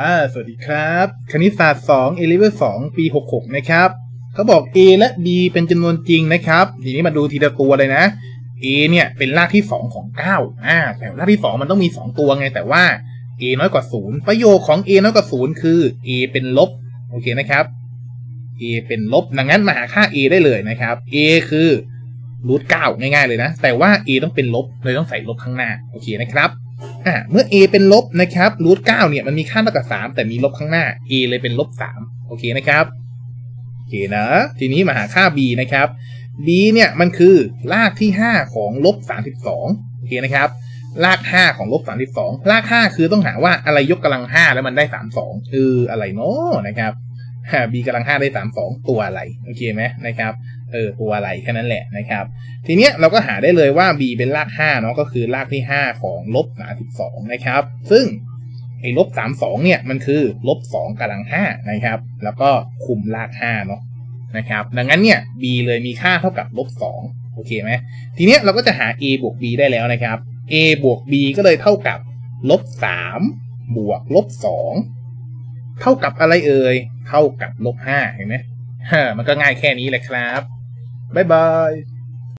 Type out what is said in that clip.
อ่าสวัสดีครับ คณิตศาสตร์2 A level 2 ปี 66 นะครับเขาบอก A และ B เป็นจำนวนจริงนะครับ ทีนี้มาดูทีละตัวเลยนะ A เนี่ยเป็นรากที่ 2 ของ 9 อ่า แต่รากที่ 2 มันต้องมี 2 ตัวไง แต่ว่า A น้อยกว่า 0 ประโยคของ A น้อยกว่า 0 คือ A เป็นลบ โอเคนะครับ A เป็นลบ ดังนั้นมาหาค่า A ได้เลยนะครับ A คือรูท9ง่ายๆเลยนะ แต่ว่า A ต้องเป็นลบ เลยต้องใส่ลบข้างหน้า โอเคนะครับ อ่าเมื่อ a เป็นลบนะครับรูทเก้าเนี่ยมันมีค่าเท่ากับสามแต่มีลบข้างหน้า a เลยเป็นลบสามโอเคนะครับโอเคนะทีนี้มาหาค่า b นะครับ b เนี่ยมันคือรากที่ห้าของลบสามสิบสองโอเคนะครับรากห้าของลบสามสิบสองรากห้าคือต้องหาว่าอะไรยกกำลังห้าแล้วมันได้สามสองคืออะไรเนาะนะครับ b กำลังห้าได้สามสองตัวอะไรโอเคไหมนะครับเออตัวอะไรแค่นั้นแหละนะครับ ทีเนี้ยเราก็หาได้เลยว่า b เป็นราก5เนาะก็คือรากที่5ของลบ32นะครับ ซึ่งไอ้ลบ32เนี่ยมันคือลบ2กำลัง5นะครับ แล้วก็คุมราก5เนาะนะครับ ดังนั้นเนี่ย b เลยมีค่าเท่ากับลบ2โอเคไหมทีเนี้ยเราก็จะหา a บวก b ได้แล้วนะครับ a บวก b ก็เลยเท่ากับลบ3บวกลบ2 เท่ากับอะไรเอ่ย เท่ากับลบห้าเห็นไหมฮะมันก็ง่ายแค่นี้แหละครับ บ๊ายบาย